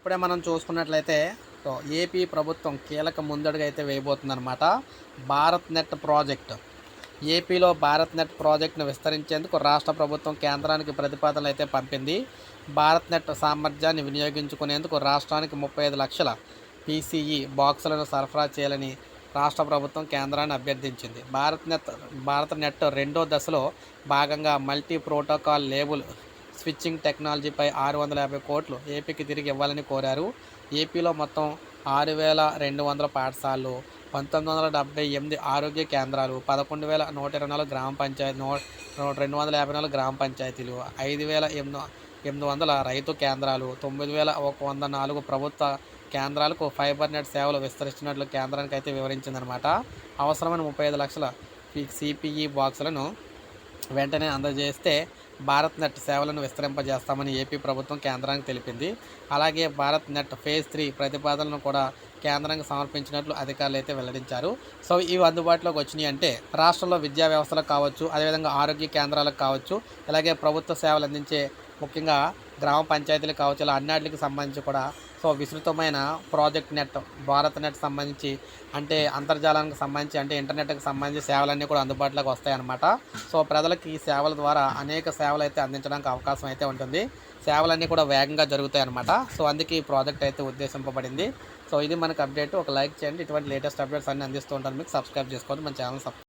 ఇప్పుడే మనం చూసుకున్నట్లయితే సో ఏపీ ప్రభుత్వం కీలక ముందడుగు అయితే వేయబోతుందన్నమాట. Bharat net project. ఏపీలో భారత్ నెట్ ప్రాజెక్టును విస్తరించేందుకు రాష్ట్ర ప్రభుత్వం కేంద్రానికి ప్రతిపాదనలు అయితే పంపింది. భారత్ నెట్ సామర్థ్యాన్ని వినియోగించుకునేందుకు రాష్ట్రానికి ముప్పై ఐదు లక్షల పీసీఈ బాక్సులను సరఫరా చేయాలని రాష్ట్ర ప్రభుత్వం కేంద్రాన్ని అభ్యర్థించింది. భారత్ నెట్ భారత నెట్ రెండో దశలో భాగంగా మల్టీ ప్రోటోకాల్ లేబుల్ స్విచ్చింగ్ టెక్నాలజీపై ఆరు వందల యాభై కోట్లు ఏపీకి తిరిగి ఇవ్వాలని కోరారు. ఏపీలో మొత్తం ఆరు వేల రెండు వందల పాఠశాలలు పంతొమ్మిది వందల డెబ్బై ఎనిమిది ఆరోగ్య కేంద్రాలు పదకొండు వేల నూట ఇరవై నాలుగు గ్రామ పంచాయతీ నూ రెండు వందల యాభై నాలుగు గ్రామ పంచాయతీలు ఐదు వేల ఎనిమిది ఎనిమిది వందల రైతు కేంద్రాలు తొమ్మిది వేల ఒక వంద నాలుగు ప్రభుత్వ కేంద్రాలకు ఫైబర్ నెట్ సేవలు విస్తరిస్తున్నట్లు కేంద్రానికి అయితే వివరించిందనమాట. అవసరమైన ముప్పై ఐదు లక్షల సిపిఈ బాక్సులను వెంటనే అందజేస్తే భారత్ నెట్ సేవలను విస్తరింపజేస్తామని ఏపీ ప్రభుత్వం కేంద్రానికి తెలిపింది. అలాగే భారత్ నెట్ ఫేజ్ త్రీ ప్రతిపాదనలను కూడా కేంద్రానికి సమర్పించినట్లు అధికారులు అయితే వెల్లడించారు. సో ఇవి అందుబాటులోకి వచ్చినాయి అంటే రాష్ట్రంలో విద్యా వ్యవస్థలకు కావచ్చు అదేవిధంగా ఆరోగ్య కేంద్రాలకు కావచ్చు అలాగే ప్రభుత్వ సేవలు అందించే ముఖ్యంగా గ్రామ పంచాయతీలు కావచ్చు ఇలా అన్నిటికి సంబంధించి కూడా సో విస్తృతమైన ప్రాజెక్ట్ నెట్ భారత్ నెట్ సంబంధించి అంటే అంతర్జాలానికి సంబంధించి అంటే ఇంటర్నెట్కి సంబంధించి సేవలన్నీ కూడా అందుబాటులోకి వస్తాయన్నమాట. సో ప్రజలకు ఈ సేవల ద్వారా అనేక సేవలు అయితే అందించడానికి అవకాశం అయితే ఉంటుంది. సేవలన్నీ కూడా వేగంగా జరుగుతాయి అన్నమాట సో అందుకే ఈ ప్రాజెక్ట్ అయితే ఉద్దేశింపబడింది. సో ఇది మనకు అప్డేట్. ఒక లైక్ చేయండి. ఇటువంటి లేటెస్ట్ అప్డేట్స్ అన్ని అందిస్తూ ఉంటాను. మీకు సబ్స్క్రైబ్ చేసుకోండి. మన ఛానల్ సబ్